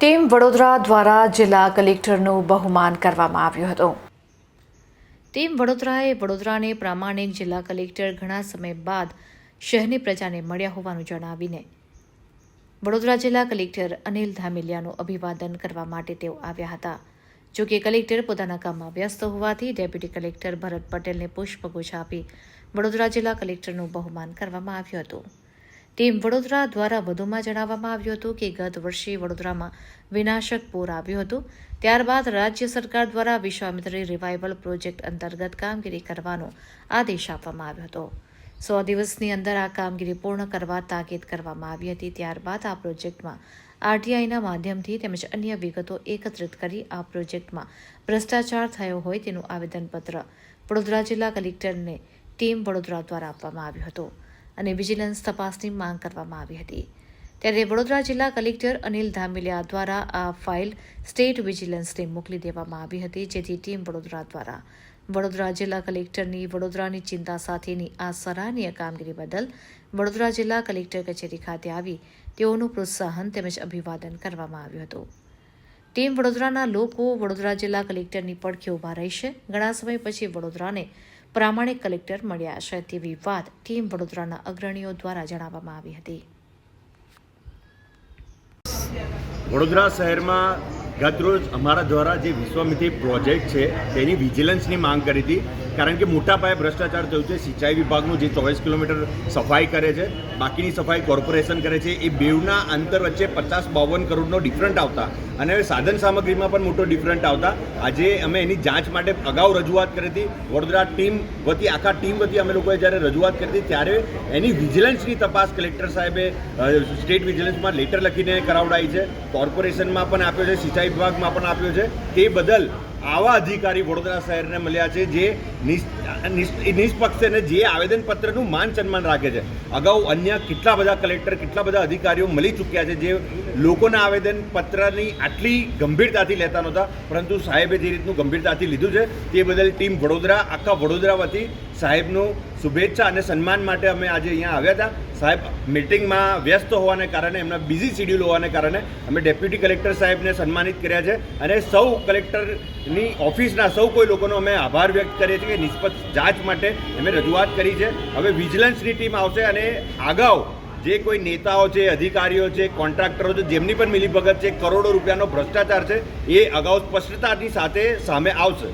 Team Vadodara દ્વારા જિલ્લા કલેક્ટરનું બહુમાન કરવામાં આવ્યું હતું. ટીમ વડોદરાએ વડોદરાને પ્રામાણિક જિલ્લા કલેક્ટર ઘણા સમય બાદ શહેરની પ્રજાને મળ્યા હોવાનું જણાવીને વડોદરા જિલ્લા કલેક્ટર અનિલ ધામેલિયાનું અભિવાદન કરવા માટે તેઓ આવ્યા હતા. જો કે કલેક્ટર પોતાના કામમાં વ્યસ્ત હોવાથી ડેપ્યુટી કલેક્ટર ભરત પટેલને પુષ્પગુચ્છ આપી વડોદરા જિલ્લા કલેક્ટરનું બહુમાન કરવામાં આવ્યું હતું. ટીમ વડોદરા દ્વારા વધુમાં જણાવવામાં આવ્યું હતું કે ગત વર્ષે વડોદરામાં વિનાશક પૂર આવ્યું હતું. ત્યારબાદ રાજ્ય સરકાર દ્વારા વિશ્વામિત્રી રિવાઇવલ પ્રોજેક્ટ અંતર્ગત કામગીરી કરવાનો આદેશ આપવામાં આવ્યો હતો. સો દિવસની અંદર આ કામગીરી પૂર્ણ કરવા તાકીદ કરવામાં આવી હતી. ત્યારબાદ આ પ્રોજેક્ટમાં આરટીઆઈના માધ્યમથી તેમજ અન્ય વિગતો એકત્રિત કરી આ પ્રોજેક્ટમાં ભ્રષ્ટાચાર થયો હોય તેનું આવેદનપત્ર વડોદરા જિલ્લા કલેક્ટરને ટીમ વડોદરા દ્વારા આપવામાં આવ્યું હતું. અને વિજિલન્સ તપાસની માંગ કરવામાં આવી હતી. ત્યારે વડોદરા જિલ્લા કલેક્ટર અનિલ ધામેલિયા દ્વારા આ ફાઇલ સ્ટેટ વિજિલન્સને મોકલી દેવામાં આવી હતી, જેથી ટીમ વડોદરા દ્વારા. વડોદરા જિલ્લા કલેક્ટરની વડોદરાની ચિંતા સાથેની આ સરાહનીય કામગીરી બદલ વડોદરા જિલ્લા કલેક્ટર કચેરી ખાતે આવી તેઓનું પ્રોત્સાહન તેમજ અભિવાદન કરવામાં આવ્યું હતું. ટીમ વડોદરાના લોકો વડોદરા જિલ્લા કલેક્ટરની પડખે ઊભા રહેશે ઘણા સમય પછી વડોદરાને પ્રામાણિક કલેક્ટર મળ્યા છે તેવી વાત ટીમ વડોદરાના અગ્રણીઓ દ્વારા જણાવવામાં આવી હતી. વડોદરા શહેરમાં ગતરોજ અમારા દ્વારા જે વિશ્વામિત્રી પ્રોજેક્ટ છે, તેની વિજિલન્સની માંગ કરી હતી. કારણ કે મોટા પાયે ભ્રષ્ટાચાર થયું છે, સિંચાઈ વિભાગનું જે ચોવીસ કિલોમીટર સફાઈ કરે છે, બાકીની સફાઈ કોર્પોરેશન કરે છે, એ બેવના અંતર વચ્ચે પચાસ બાવન કરોડનો ડિફરન્ટ આવતા. અને હવે સાધન સામગ્રીમાં પણ મોટો ડિફરન્ટ આવતા. આજે અમે એની જાંચ માટે અગાઉ રજૂઆત કરી હતી. વડોદરા ટીમ વતી, આખા ટીમ વતી અમે લોકોએ જ્યારે રજૂઆત કરી હતી, ત્યારે એની વિજિલન્સની તપાસ કલેક્ટર સાહેબે સ્ટેટ વિજિલન્સમાં લેટર લખીને કરાવડાવી છે. કોર્પોરેશનમાં પણ આપ્યો છે, સિંચાઈ વિભાગમાં પણ આપ્યો છે. તે બદલ આવા અધિકારી વડોદરા શહેરને મળ્યા છે, જે નિષ્પક્ષ અને જે આવેદનપત્રનું માન સન્માન રાખે છે. અગાઉ અન્ય કેટલા બધા કલેક્ટર, કેટલા બધા અધિકારીઓ મળી ચૂક્યા છે, જે લોકોના આવેદનપત્રની આટલી ગંભીરતાથી લેતા નહોતા, પરંતુ સાહેબે જે રીતનું ગંભીરતાથી લીધું છે, તે બદલ ટીમ વડોદરા, આખા વડોદરા વતી સાહેબનું શુભેચ્છા અને સન્માન માટે અમે આજે અહીંયા આવ્યા હતા. સાહેબ મિટિંગમાં વ્યસ્ત હોવાને કારણે, એમના બિઝી શેડ્યુલ હોવાને કારણે અમે ડેપ્યુટી કલેક્ટર સાહેબને સન્માનિત કર્યા છે અને સૌ કલેક્ટરની ઓફિસના સૌ કોઈ લોકોનો અમે આભાર વ્યક્ત કરીએ છીએ કે નિષ્પક્ષ જાંચ માટે અમે રજૂઆત કરી છે. હવે વિજિલન્સની ટીમ આવશે અને અગાઉ જે કોઈ નેતાઓ છે, અધિકારીઓ છે કોન્ટ્રાક્ટરો છે, જેમની પણ મિલીભગત છે, કરોડો રૂપિયાનો ભ્રષ્ટાચાર છે, એ અગાઉ સ્પષ્ટતાની સાથે સામે આવશે.